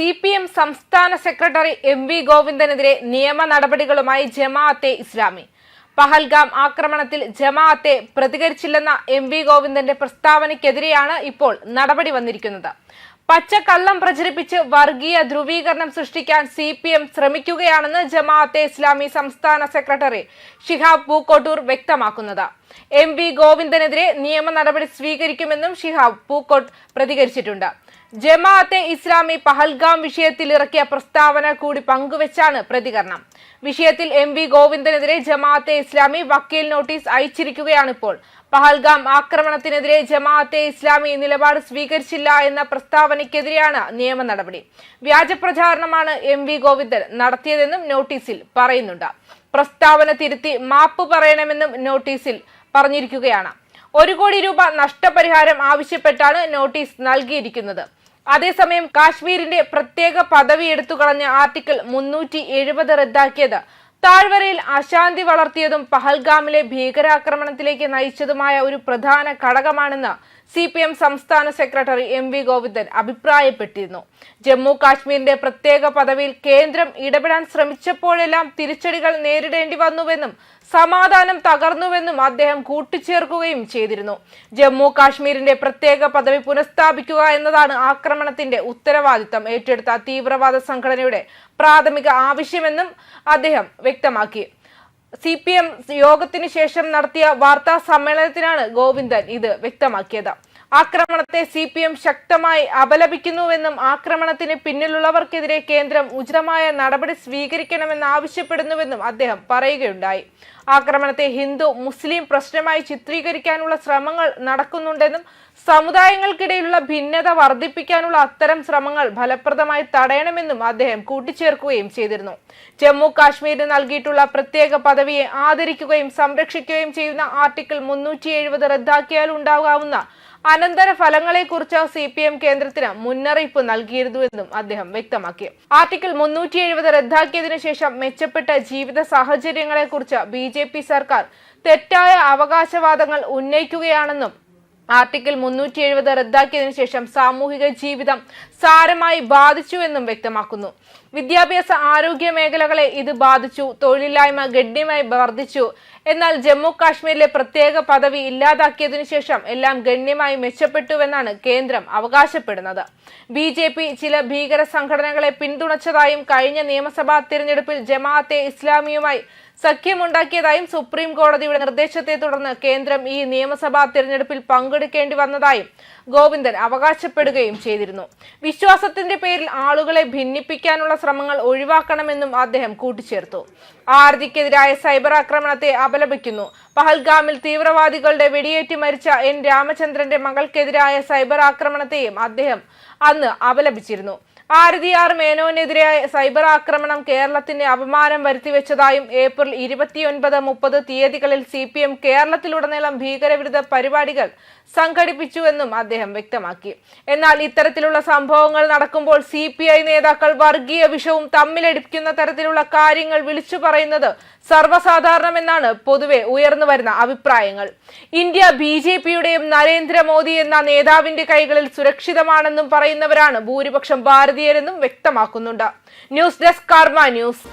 C P M സംസ്ഥാന secretary M V ഗോവിന്ദനെതിരെ നിയമ നടപടികളുമായി ജമാഅത്തെ ഇസ്ലാമി. പഹൽഗാം ആക്രമണത്തിൽ ജമാഅത്തെ പ്രതികരിച്ചില്ലെന്ന എം വി ഗോവിന്ദന്റെ പ്രസ്താവനയ്ക്കെതിരെയാണ് ഇപ്പോൾ നടപടി വന്നിരിക്കുന്നത്. പച്ചക്കള്ളം പ്രചരിപ്പിച്ച് വർഗീയ ധ്രുവീകരണം സൃഷ്ടിക്കാൻ സി പി എം ശ്രമിക്കുകയാണെന്ന് ജമാഅത്തെ ഇസ്ലാമി സംസ്ഥാന സെക്രട്ടറി ഷിഹാബ് പൂക്കോട്ടൂർ വ്യക്തമാക്കുന്നത്. എം വി ഗോവിന്ദനെതിരെ നിയമ നടപടി സ്വീകരിക്കുമെന്നും ഷിഹാബ് പൂക്കോട്ട് പ്രതികരിച്ചിട്ടുണ്ട്. ജമാഅത്തെ ഇസ്ലാമി പഹൽഗാം വിഷയത്തിൽ ഇറക്കിയ പ്രസ്താവന കൂടി പങ്കുവച്ചാണ് പ്രതികരണം. വിഷയത്തിൽ എം വി ഗോവിന്ദനെതിരെ ജമാഅത്തെ ഇസ്ലാമി വക്കീൽ നോട്ടീസ് അയച്ചിരിക്കുകയാണിപ്പോൾ പഹൽഗാം ആക്രമണത്തിനെതിരെ ജമാഅത്തെ ഇസ്ലാമി നിലപാട് സ്വീകരിച്ചില്ല എന്ന പ്രസ്താവനയ്ക്കെതിരെയാണ് നിയമ നടപടി. വ്യാജ പ്രചാരണമാണ് എം വി ഗോവിന്ദൻ നടത്തിയതെന്നും നോട്ടീസിൽ പറയുന്നുണ്ട്. പ്രസ്താവന തിരുത്തി മാപ്പ് പറയണമെന്നും നോട്ടീസിൽ പറഞ്ഞിരിക്കുകയാണ്. ഒരു കോടി രൂപ നഷ്ടപരിഹാരം ആവശ്യപ്പെട്ടാണ് നോട്ടീസ് നൽകിയിരിക്കുന്നത്. അതേസമയം കാശ്മീരിന്റെ പ്രത്യേക പദവി എടുത്തുകളഞ്ഞ ആർട്ടിക്കിൾ മുന്നൂറ്റി എഴുപത് റദ്ദാക്കിയത്. താഴ്വരയിൽ അശാന്തി വളർത്തിയതും പഹൽഗാമിലെ ഭീകരാക്രമണത്തിലേക്ക് നയിച്ചതുമായ ഒരു പ്രധാന ഘടകമാണെന്ന് സി പി എം സംസ്ഥാന സെക്രട്ടറി എം വി ഗോവിന്ദൻ അഭിപ്രായപ്പെട്ടിരുന്നു. ജമ്മു കാശ്മീരിന്റെ പ്രത്യേക പദവിയിൽ കേന്ദ്രം ഇടപെടാൻ ശ്രമിച്ചപ്പോഴെല്ലാം തിരിച്ചടികൾ നേരിടേണ്ടി വന്നുവെന്നും സമാധാനം തകർന്നുവെന്നും അദ്ദേഹം കൂട്ടിച്ചേർക്കുകയും ചെയ്തിരുന്നു. ജമ്മു കാശ്മീരിന്റെ പ്രത്യേക പദവി പുനഃസ്ഥാപിക്കുക എന്നതാണ് ആക്രമണത്തിന്റെ ഉത്തരവാദിത്തം. ഏറ്റെടുത്ത തീവ്രവാദ സംഘടനയുടെ പ്രാഥമിക ആവശ്യമെന്നും അദ്ദേഹം വ്യക്തമാക്കി. സി പി എം യോഗത്തിന് ശേഷം നടത്തിയ വാർത്താ സമ്മേളനത്തിനാണ് ഗോവിന്ദൻ ഇത് വ്യക്തമാക്കിയത്. ആക്രമണത്തെ സി പി എം ശക്തമായി അപലപിക്കുന്നുവെന്നും ആക്രമണത്തിന് പിന്നിലുള്ളവർക്കെതിരെ കേന്ദ്രം ഉചിതമായ നടപടി സ്വീകരിക്കണമെന്ന് ആവശ്യപ്പെടുന്നുവെന്നും അദ്ദേഹം പറയുകയുണ്ടായി. ആക്രമണത്തെ ഹിന്ദു മുസ്ലിം പ്രശ്നമായി ചിത്രീകരിക്കാനുള്ള ശ്രമങ്ങൾ നടക്കുന്നുണ്ടെന്നും സമുദായങ്ങൾക്കിടയിലുള്ള ഭിന്നത വർദ്ധിപ്പിക്കാനുള്ള അത്തരം ശ്രമങ്ങൾ ഫലപ്രദമായി തടയണമെന്നും അദ്ദേഹം കൂട്ടിച്ചേർക്കുകയും ചെയ്തിരുന്നു. ജമ്മു കാശ്മീരിന് നൽകിയിട്ടുള്ള പ്രത്യേക പദവിയെ ആദരിക്കുകയും സംരക്ഷിക്കുകയും ചെയ്യുന്ന ആർട്ടിക്കിൾ മുന്നൂറ്റി എഴുപത് റദ്ദാക്കിയാൽ ഉണ്ടാകാവുന്ന അനന്തര ഫലങ്ങളെക്കുറിച്ച് സി പി എം കേന്ദ്രത്തിന് മുന്നറിയിപ്പ് നൽകിയിരുന്നുവെന്നും അദ്ദേഹം വ്യക്തമാക്കി. ആർട്ടിക്കിൾ മുന്നൂറ്റി എഴുപത് റദ്ദാക്കിയതിനു ശേഷം മെച്ചപ്പെട്ട ജീവിത സാഹചര്യങ്ങളെക്കുറിച്ച് ബി സർക്കാർ തെറ്റായ അവകാശവാദങ്ങൾ ഉന്നയിക്കുകയാണെന്നും ആർട്ടിക്കിൾ മുന്നൂറ്റി എഴുപത് റദ്ദാക്കിയതിനു ശേഷം സാമൂഹിക ജീവിതം സാരമായി ബാധിച്ചു ബാധിച്ചുവെന്നും വ്യക്തമാക്കുന്നു. വിദ്യാഭ്യാസ ആരോഗ്യ മേഖലകളെ ഇത് ബാധിച്ചു തൊഴിലില്ലായ്മ ഗണ്യമായി വർദ്ധിച്ചു. എന്നാൽ ജമ്മു കാശ്മീരിലെ പ്രത്യേക പദവി ഇല്ലാതാക്കിയതിനു ശേഷം എല്ലാം ഗണ്യമായി മെച്ചപ്പെട്ടുവെന്നാണ് കേന്ദ്രം അവകാശപ്പെടുന്നത്. ബി ജെ പി ചില ഭീകര സംഘടനകളെ പിന്തുണച്ചതായും കഴിഞ്ഞ നിയമസഭാ തിരഞ്ഞെടുപ്പിൽ ജമാഅത്തെ ഇസ്ലാമിയുമായി സഖ്യമുണ്ടാക്കിയതായും സുപ്രീം കോടതിയുടെ നിർദ്ദേശത്തെ തുടർന്ന് കേന്ദ്രം ഈ നിയമസഭാ തിരഞ്ഞെടുപ്പിൽ പങ്കെടുക്കേണ്ടി വന്നതായും ഗോവിന്ദൻ അവകാശപ്പെടുകയും ചെയ്തിരുന്നു. വിശ്വാസത്തിന്റെ പേരിൽ ആളുകളെ ഭിന്നിപ്പിക്കാനുള്ള ശ്രമങ്ങൾ ഒഴിവാക്കണമെന്നും അദ്ദേഹം കൂട്ടിച്ചേർത്തു. ആർജിക്കെതിരായ സൈബർ ആക്രമണത്തെ അപലപിക്കുന്നു. പഹൽഗാമിൽ തീവ്രവാദികളുടെ വെടിയേറ്റ് മരിച്ച എൻ രാമചന്ദ്രന്റെ മകൾക്കെതിരായ സൈബർ ആക്രമണത്തെയും അദ്ദേഹം അന്ന് അപലപിച്ചിരുന്നു. ആരതി ആർ മേനോനെതിരായ സൈബർ ആക്രമണം കേരളത്തിന് അപമാനം വരുത്തിവെച്ചതായും ഏപ്രിൽ ഇരുപത്തിയൊൻപത് മുപ്പത് തീയതികളിൽ സി പി എം കേരളത്തിലുടനീളം ഭീകരവിരുദ്ധ പരിപാടികൾ സംഘടിപ്പിച്ചുവെന്നും അദ്ദേഹം വ്യക്തമാക്കി. എന്നാൽ ഇത്തരത്തിലുള്ള സംഭവങ്ങൾ നടക്കുമ്പോൾ സി പി ഐ നേതാക്കൾ വർഗീയ വിഷവും തമ്മിലടിക്കുന്ന തരത്തിലുള്ള കാര്യങ്ങൾ വിളിച്ചു പറയുന്നത് സർവസാധാരണമെന്നാണ് പൊതുവെ ഉയർന്നു വരുന്ന അഭിപ്രായങ്ങൾ. ഇന്ത്യ ബി ജെ പിയുടെയും നരേന്ദ്രമോദി എന്ന നേതാവിന്റെ കൈകളിൽ സുരക്ഷിതമാണെന്നും പറയുന്നവരാണ് ഭൂരിപക്ഷം ഭാരതീയരെന്നും വ്യക്തമാക്കുന്നുണ്ട്. News desk Karma news.